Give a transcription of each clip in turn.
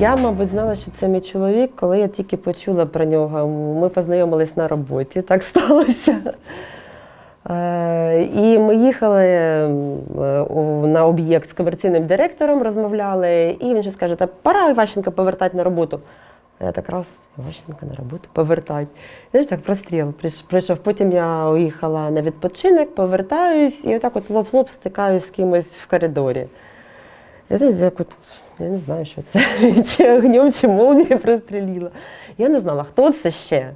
Я, мабуть, знала, що це мій чоловік, коли я тільки почула про нього. Ми познайомились на роботі, так сталося. Е, І ми їхали е, на об'єкт з комерційним директором, розмовляли, і він щось каже, та пора Іващенка повертати на роботу. А Я так раз, Іващенка на роботу повертати. Знаєш, так простріл прийш- прийшов. Потім я уїхала на відпочинок, повертаюсь і отак от лоб-лоб стикаюсь з кимось в коридорі. Я знаєш, як от, я не знаю, що це, чи огнем, чи молнією простріліла. Я не знала, хто це ще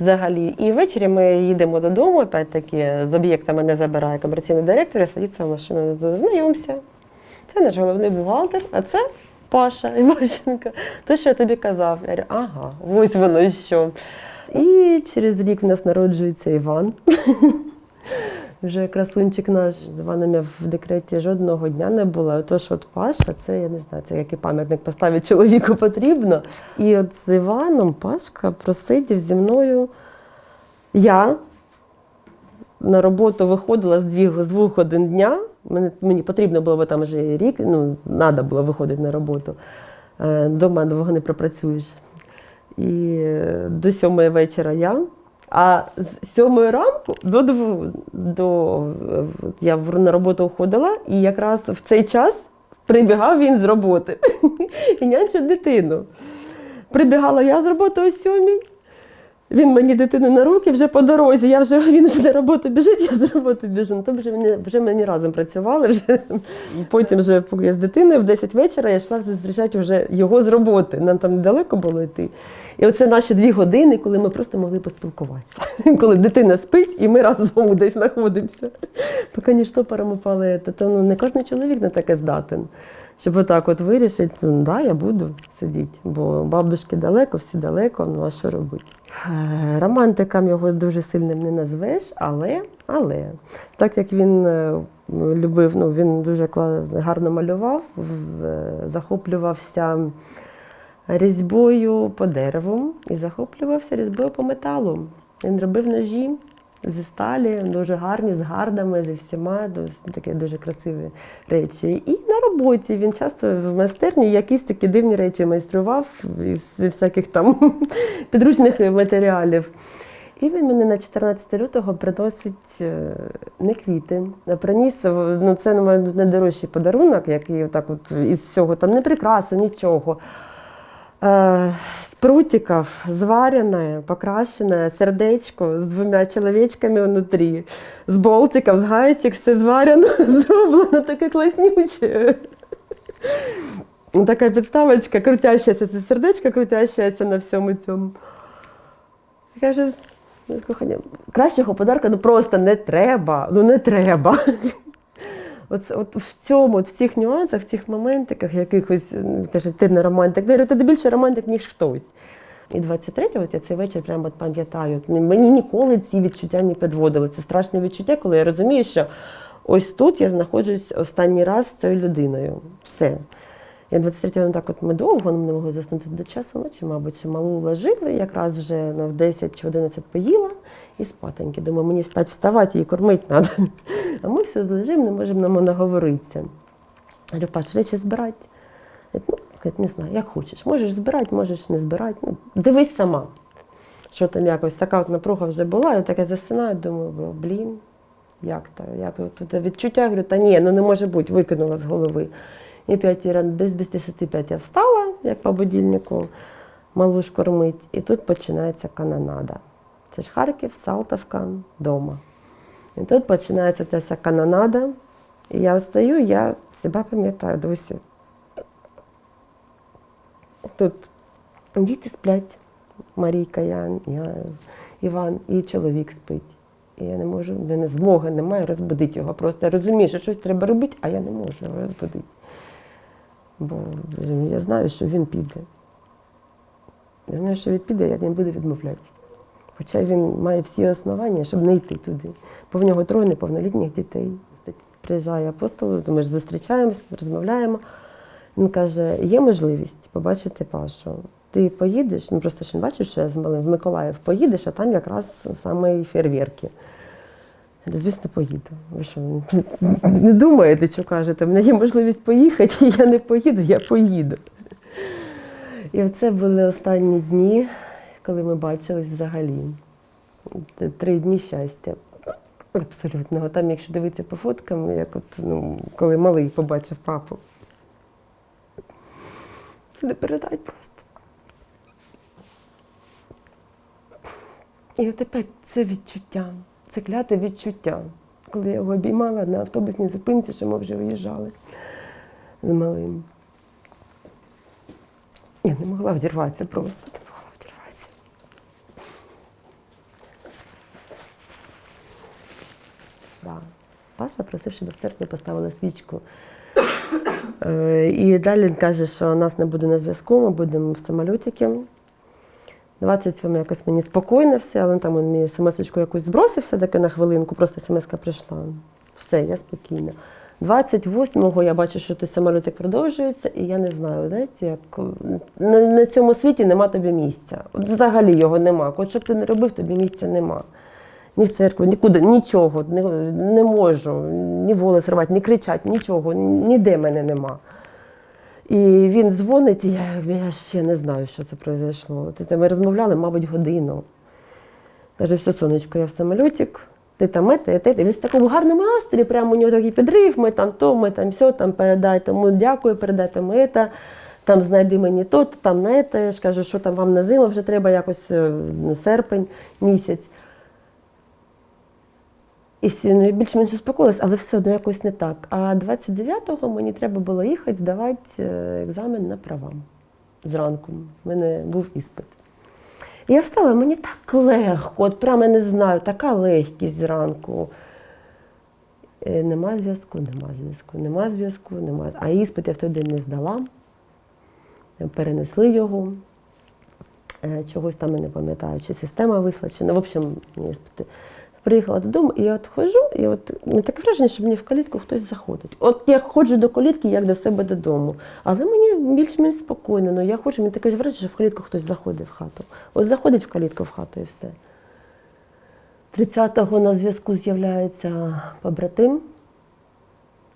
взагалі. І ввечері ми їдемо додому, опять-таки, з об'єкта мене забирає комерційний директор, я садиться в машину, знайомся. Це наш головний бухгалтер, а це Паша Іващенко. То, що я тобі казав. Я говорю, ага, ось воно що. І через рік в нас народжується Іван. Вже красунчик наш з я в декреті жодного дня не була. Тож от Паша, це я не знаю, це який пам'ятник поставити чоловіку потрібно. І от з Іваном Пашка просидів зі мною. Я на роботу виходила з двох, з двох годин дня. Мені, мені потрібно було, бо там вже рік, ну, треба було виходити на роботу. Е, Дома довго не пропрацюєш. І е, до сьомої вечора я. А з сьомої ранку до, до я на роботу ходила, і якраз в цей час прибігав він з роботи і нянчив дитину. Прибігала я з роботи о сьомій. Він мені дитину на руки вже по дорозі. Я вже він вже на роботу біжить, я з роботи біжу. Ну, то вже мені вже мені разом працювали. Вже потім, вже я з дитиною в 10 вечора я йшла зустрічати вже його з роботи. Нам там недалеко було йти. І оце наші дві години, коли ми просто могли поспілкуватися. Коли дитина спить, і ми разом десь знаходимося. Поки ні штопором упали, то, ну, не кожен чоловік на таке здатен. Щоб отак от вирішити, ну да, я буду сидіти, бо бабушки далеко, всі далеко, ну а що робити? Е, Романтиком його дуже сильним не назвеш, але, але так як він е, любив, ну він дуже гарно малював, е, захоплювався різьбою по дереву і захоплювався різьбою по металу. Він робив ножі зі сталі, дуже гарні, з гардами, зі всіма, такі дуже красиві речі. І на роботі він часто в майстерні якісь такі дивні речі майстрував із всяких там підручних матеріалів. І він мені на 14 лютого приносить е, не квіти, а приніс е, ну це мабуть, найдорожчий подарунок, який отак от із всього там не прикраси, нічого. Е, з прутиків зварене, покрашене сердечко з двома чоловічками внутрі, з болтиків, з гаєчок, все зварено, зроблено таке класнюче. Така підставочка, крутящаяся, це сердечко крутящеся на всьому цьому. Каже, «Ну, кращого подарка ну просто не треба. Ну не треба. От, от в цьому, от в цих нюансах, в цих моментиках якихось, каже, ти не романтик. Я ти більше романтик, ніж хтось. І 23-го от я цей вечір прямо пам'ятаю. Мені ніколи ці відчуття не підводили. Це страшне відчуття, коли я розумію, що ось тут я знаходжусь останній раз з цією людиною. Все. І 23-го так от ми довго не могли заснути до часу ночі, мабуть, ще малу ложили, якраз вже ну, в 10 чи 11 поїла і спатеньки. Думаю, мені в 5 вставати, її кормити треба. А ми все лежимо, не можемо нам наговоритися. Говорю, Паш, речі збирати. Ну, не знаю, як хочеш. Можеш збирати, можеш не збирати. Ну, дивись сама. Що там якось така от напруга вже була, і так я засинаю, думаю, блін, як то? Як це відчуття, говорю, та ні, ну не може бути, викинула з голови. І 5 ран, без, без 10 я встала, як по будильнику, малу ж кормить, і тут починається канонада. Це ж Харків, Салтовка, дома. І тут починається ця канонада. І я встаю, я себе пам'ятаю досі. Тут діти сплять, Марійка, я, я, Іван, і чоловік спить. І я не можу, в мене змоги немає розбудити його. Просто я розумію, що щось треба робити, а я не можу його розбудити. Бо я знаю, що він піде. Я знаю, що він піде, я не буду відмовляти. Хоча він має всі основання, щоб не йти туди. Бо в нього троє неповнолітніх дітей. Приїжджає апостол, то ми ж зустрічаємося, розмовляємо. Він каже, є можливість побачити Пашу. Ти поїдеш, ну просто ж він бачив, що я з малим в Миколаїв поїдеш, а там якраз саме фейерверки. Звісно, поїду. Ви що, не думаєте, що кажете? У мене є можливість поїхати, і я не поїду, я поїду. І оце були останні дні, коли ми бачились взагалі. Три дні щастя. Абсолютно. Там, якщо дивитися по фоткам, як от, ну, коли малий побачив папу. Це не передать просто. І от опять це відчуття, це кляте відчуття. Коли я його обіймала на автобусній зупинці, що ми вже виїжджали з малим. Я не могла вдірватися просто, не могла вдірватися. Да. Паша просив, щоб в церкві поставили свічку. Е, І далі він каже, що нас не буде на зв'язку, ми будемо в самолітики. 27 якось мені спокійно все, але там він мені смс-очку якусь збросив все-таки на хвилинку, просто смс-ка прийшла. Все, я спокійна. 28-го я бачу, що той самолітик продовжується, і я не знаю, знаєте, як на, на цьому світі нема тобі місця. От взагалі його нема. Хоч що б ти не робив, тобі місця нема. Ні в церкву, нікуди, нічого, не, не можу, ні волос рвати, ні кричати, нічого, ніде мене нема. І він дзвонить, і я, я ще не знаю, що це произошло. Ми розмовляли, мабуть, годину. Каже, все, сонечко, я в самолітик, ти там ете, ете. Він в такому гарному настрої, прямо у нього такий підрив, ми там то, ми там все, там передай тому дякую, передай тому ета, там знайди мені то, там на ете. Я ж кажу, що там вам на зиму вже треба якось е, серпень місяць. І всі ну, більш-менш успокоїлись, але все одно якось не так. А 29-го мені треба було їхати здавати е, екзамен на права зранку. У мене був іспит. Я встала, мені так легко, от прямо я не знаю, така легкість зранку. Е, Нема зв'язку, нема зв'язку, нема зв'язку, нема. А іспит я в той день не здала. Перенесли його. Е, Чогось там я не пам'ятаю, чи система не. В общем, іспити. Приїхала додому, і я от ходжу, і от мені таке враження, що мені в калітку хтось заходить. От я ходжу до калітки, як до себе додому. Але мені більш-менш спокійно. Ну я ходжу, мені таке враження, що в калітку хтось заходить в хату. От заходить в калітку в хату і все. 30-го на зв'язку з'являється побратим.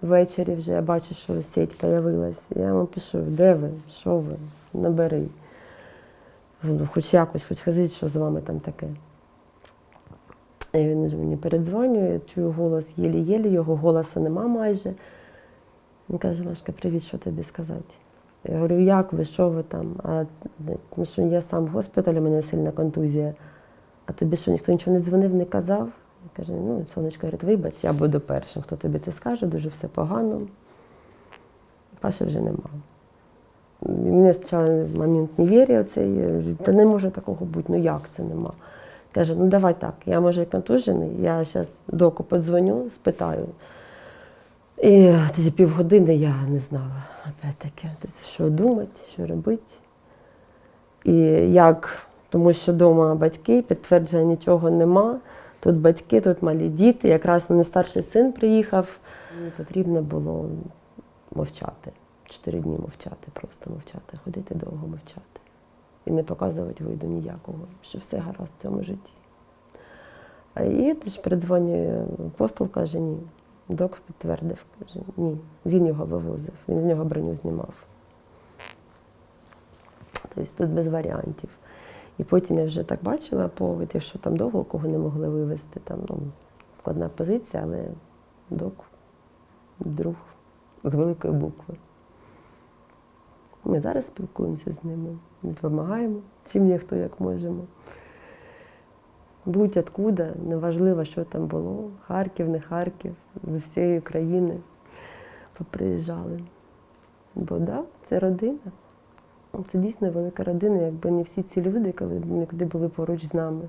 Ввечері вже я бачу, що сеть появилась. Я йому пишу, де ви, що ви, набери. Ну, Хоч якось, хоч скажіть, що з вами там таке. Він мені передзвонює, чую голос єлі-єлі, його голосу нема майже. Він каже, Машка, привіт, що тобі сказати? Я говорю, як ви, що ви там? А тому що я сам в госпіталі, у мене сильна контузія. А тобі що ніхто нічого не дзвонив, не казав? Він каже, ну, сонечко, говорить, вибач, я буду першим, хто тобі це скаже, дуже все погано. Паші вже нема. Мені спочатку момент не вірив цей, я та не може такого бути, ну як це нема? Каже, ну давай так, я може контужений, я зараз доку подзвоню, спитаю. І тоді півгодини я не знала, опять-таки, що думати, що робити. І як, тому що вдома батьки, підтвердження нічого нема. Тут батьки, тут малі діти. Якраз мене старший син приїхав. Мені потрібно було мовчати. Чотири дні мовчати, просто мовчати, ходити довго мовчати. І не показувати виду ніякого, що все гаразд в цьому житті. І тож передзвонює апостол, каже, ні. Док підтвердив, каже, ні. Він його вивозив, він з нього броню знімав. Тобто тут без варіантів. І потім я вже так бачила поводів, що там довго кого не могли вивезти. Там ну, складна позиція, але док, друг з великої букви. Ми зараз спілкуємося з ними, допомагаємо, чим ніхто як можемо. Будь откуда, неважливо, що там було, Харків, не Харків, з всієї країни поприїжджали. Бо да, це родина. Це дійсно велика родина, якби не всі ці люди, коли нікуди були поруч з нами.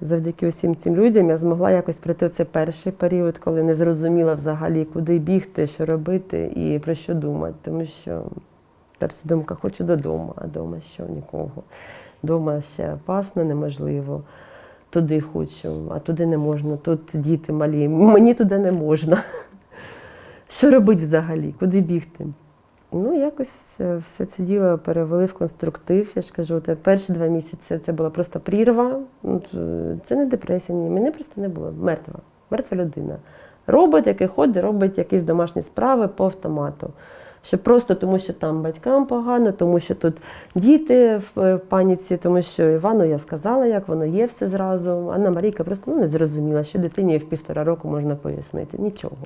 Завдяки усім цим людям я змогла якось пройти цей перший період, коли не зрозуміла взагалі, куди бігти, що робити і про що думати. Тому що перша думка хочу додому, а вдома що нікого. Дома ще опасно, неможливо. Туди хочу, а туди не можна. Тут діти малі. Мені туди не можна. Що робити взагалі? Куди бігти? Ну, якось е, все це діло перевели в конструктив. Я ж кажу, те перші два місяці це була просто прірва. Ну, Це не депресія, ні. Мене просто не було. Мертва. Мертва людина. Робот, який ходить, робить якісь домашні справи по автомату. Що просто тому, що там батькам погано, тому що тут діти в е, паніці, тому що Івану я сказала, як воно є все зразу. Анна Марійка просто ну, не зрозуміла, що дитині в півтора року можна пояснити. Нічого.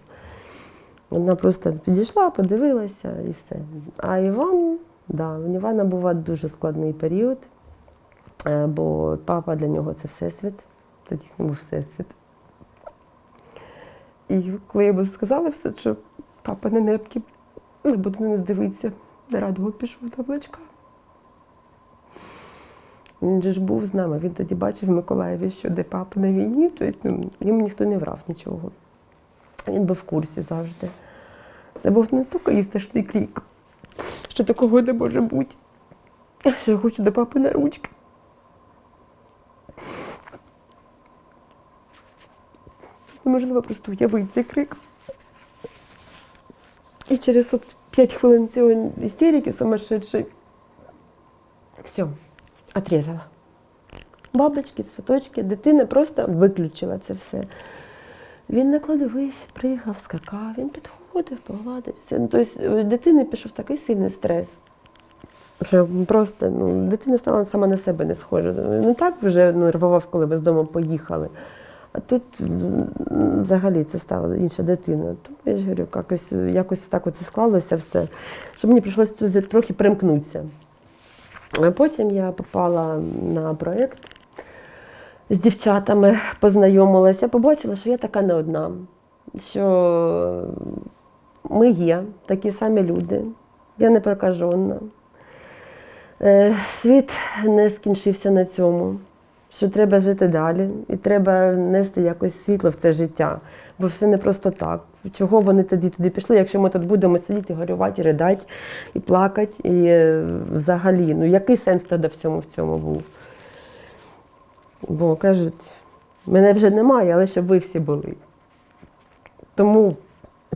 Вона просто підійшла, подивилася і все. А Іван, да, у Івана був дуже складний період, е, бо папа для нього це всесвіт. Це дійсно був всесвіт. І коли йому сказала все, що папа не непки, не буду на нас дивитися, на радого пішов табличка. Він же ж був з нами, він тоді бачив в Миколаєві, що де папа на війні, тобто ну, йому ніхто не врав нічого. Він був в курсі завжди. Це був настільки істишний крік, що такого не може бути. Що я хочу до папи на ручки. Неможливо просто уявити цей крик. І через от 5 хвилин цієї істерики сумасшедшей все, отрезала. Бабочки, цвіточки, дитина просто виключила це все. Він на кладовищі приїхав, скакав, він підходив, погладив все. Ну, тобто дитини пішов такий сильний стрес. Що просто ну, дитина стала сама на себе не схожа. Не так вже нервував, коли ви з дому поїхали. А тут взагалі це стала інша дитина. Тому я ж говорю, якось, якось так оце склалося все, що мені прийшлося трохи примкнутися. А потім я попала на проєкт з дівчатами, познайомилася, побачила, що я така не одна, що ми є такі самі люди, я не прокажена. Е, Світ не скінчився на цьому, що треба жити далі і треба нести якось світло в це життя, бо все не просто так. Чого вони тоді туди пішли, якщо ми тут будемо сидіти, горювати, ридати і плакати, і е, взагалі, ну який сенс тоді всьому в цьому був? Бо кажуть, мене вже немає, але щоб ви всі були. Тому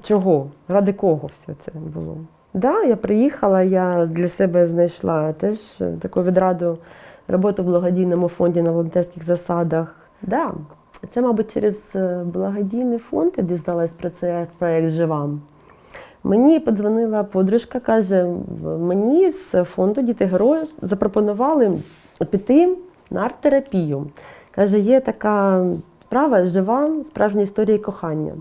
чого? Ради кого все це було? Да, я приїхала, я для себе знайшла теж таку відраду роботу в благодійному фонді на волонтерських засадах. Да, це, мабуть, через е, благодійний фонд я дізналась про цей проєкт Живам. Мені подзвонила подружка, каже, мені з фонду Діти Герої запропонували піти на арт-терапію. Каже, є така справа жива, справжня історія кохання.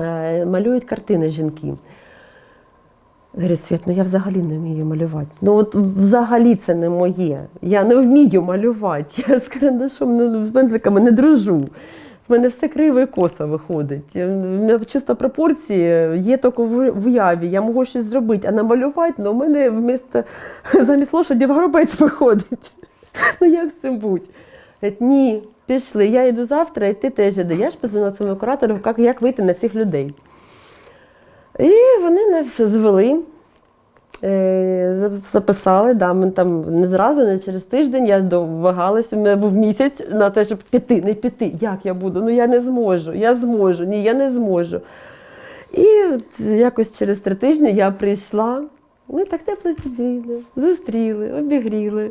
Е, Малюють картини жінки. Говорю, Світ, ну я взагалі не вмію малювати. Ну от взагалі це не моє. Я не вмію малювати. Я з карандашом, ну, з пензликами не дружу. В мене все криво і косо виходить. Чисто пропорції є тільки в в уяві. Я можу щось зробити, а намалювати, ну, у мене вмісто, замість лошаді в горобець виходить. Ну як з цим бути? Ні, пішли, я йду завтра, і ти теж йди. Я ж позвонила своєму куратору, як вийти на цих людей. І вони нас звели, е, записали, да, ми там не зразу, не через тиждень, я довагалася, у мене був місяць на те, щоб піти, не піти. Як я буду? Ну я не зможу, я зможу, ні, я не зможу. І якось через три тижні я прийшла, ми так тепло сиділи, зустріли, обігріли,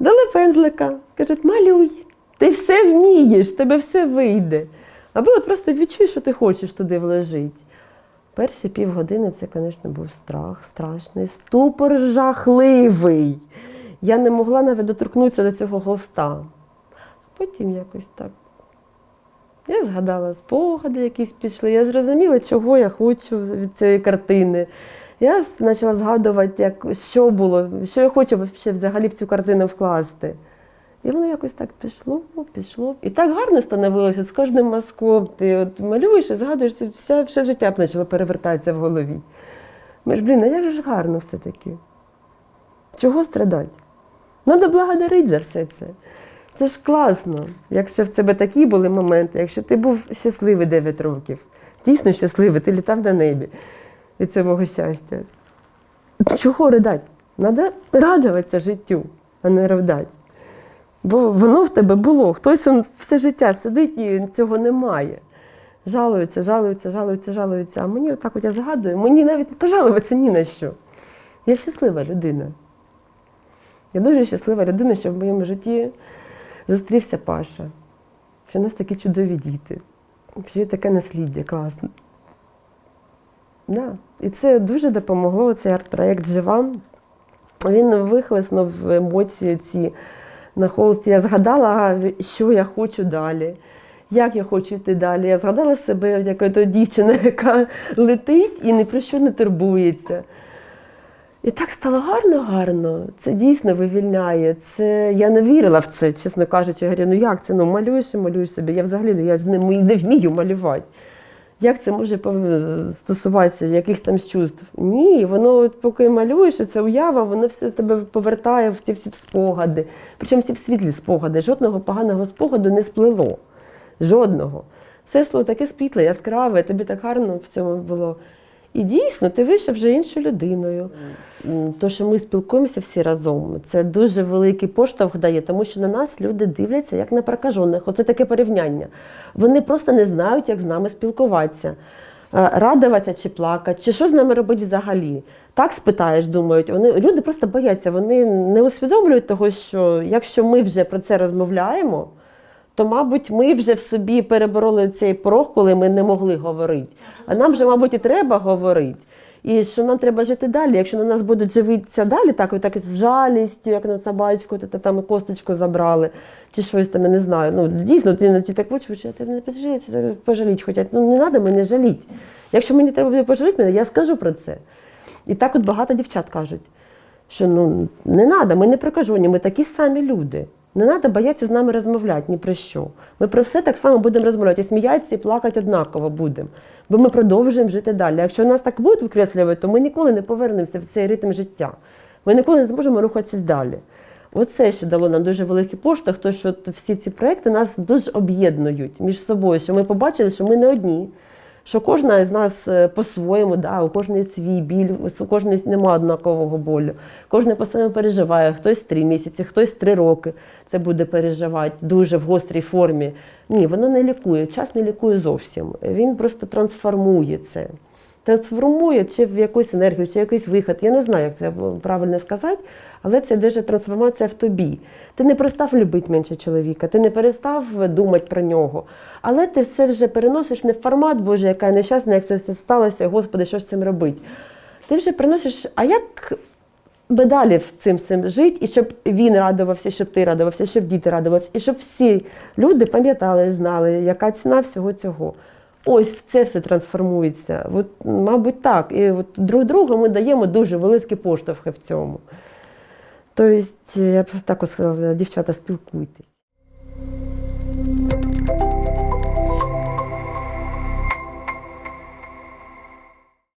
дали пензлика, кажуть, малюй, ти все вмієш, тебе все вийде. Або от просто відчуй, що ти хочеш туди вложити. Перші півгодини це, звісно, був страх, страшний, ступор жахливий. Я не могла навіть доторкнутися до цього холста. Потім якось так. Я згадала спогади, якісь пішли. Я зрозуміла, чого я хочу від цієї картини. Я почала згадувати, як, що було, що я хочу взагалі в цю картину вкласти. І воно якось так пішло, пішло. І так гарно становилося з кожним мазком. Ти от малюєш і згадуєш, все, все життя почало перевертатися в голові. Ми ж, блін, а як ж гарно все-таки. Чого страдати? Треба благодарити за все це. Це ж класно, якщо в тебе такі були моменти, якщо ти був щасливий 9 років, дійсно щасливий, ти літав на небі від цього щастя. Чого ридати? Треба радуватися життю, а не ридати. Бо воно в тебе було. Хтось он все життя сидить і цього немає. Жалуються, жалуються, жалуються, жалуються. А мені отак от я згадую, мені навіть пожалуватися ні на що. Я щаслива людина. Я дуже щаслива людина, що в моєму житті зустрівся Паша, що в нас такі чудові діти, що є таке насліддя класне. Да. І це дуже допомогло. Цей арт-проєкт жива. Він вихлеснув емоції ці на холсті. Я згадала, що я хочу далі. Як я хочу йти далі? Я згадала себе як ото дівчина, яка летить і ні про що не турбується. І так стало гарно, гарно. Це дійсно вивільняє. Це я не вірила в це, чесно кажучи. Я говорю, ну як це? Ну малюєш і малюєш собі. Я взагалі ну, я не вмію малювати. Як це може стосуватися якихось там чувств? Ні, воно от поки малюєш, це уява, воно все тебе повертає в ці всі спогади. Причому всі в світлі спогади. Жодного поганого спогаду не сплило. Жодного. Все слово таке світле, яскраве, тобі так гарно в цьому було. І дійсно, ти вийшов вже іншою людиною. То, що ми спілкуємося всі разом, це дуже великий поштовх дає, тому що на нас люди дивляться як на прокажених. Оце таке порівняння. Вони просто не знають, як з нами спілкуватися, Е, радуватися чи плакати, чи що з нами робити взагалі. Так спитаєш, думають. Вони люди просто бояться, вони не усвідомлюють того, що якщо ми вже про це розмовляємо, то, мабуть, ми вже в собі перебороли цей порог, коли ми не могли говорити. А нам вже, мабуть, і треба говорити. І що нам треба жити далі. Якщо на нас будуть живитися далі, так, так з жалістю, як на собачку, ти там косточку забрали, чи щось там, я не знаю. Ну, дійсно, ти на так хочеш, а ти не пожаліться, пожаліть хочуть. Ну, не треба мене жаліти. Якщо мені треба буде пожаліти мене, я скажу про це. І так от багато дівчат кажуть, що ну не треба, ми не прикажені, ми такі самі люди. Не треба боятися з нами розмовляти ні про що. Ми про все так само будемо розмовляти. І сміятися і плакати однаково будемо. Бо ми продовжуємо жити далі. Якщо нас так будуть викреслювати, то ми ніколи не повернемося в цей ритм життя. Ми ніколи не зможемо рухатися далі. Оце ще дало нам дуже великий поштовх, тому що всі ці проекти нас дуже об'єднують між собою, що ми побачили, що ми не одні. Що кожна з нас е, по-своєму, да, у кожної свій біль, у кожної нема однакового болю. Кожен по-своєму переживає, хтось три місяці, хтось три роки це буде переживати дуже в гострій формі. Ні, воно не лікує, час не лікує зовсім. Він просто трансформує це. Трансформує чи в якусь енергію, чи в якийсь вихід. Я не знаю, як це правильно сказати, але це дуже трансформація в тобі. Ти не перестав любити менше чоловіка, ти не перестав думати про нього. Але ти все вже переносиш не в формат, Боже, яка нещасна, як це все сталося, Господи, що ж цим робити? Ти вже переносиш, а як би далі з цим всім жити, і щоб він радувався, щоб ти радувався, щоб діти радувалися, і щоб всі люди пам'ятали, знали, яка ціна всього цього. Ось в це все трансформується. От, мабуть, так. І от друг другу ми даємо дуже великі поштовхи в цьому. Тобто, я б так сказала, дівчата, спілкуйтесь.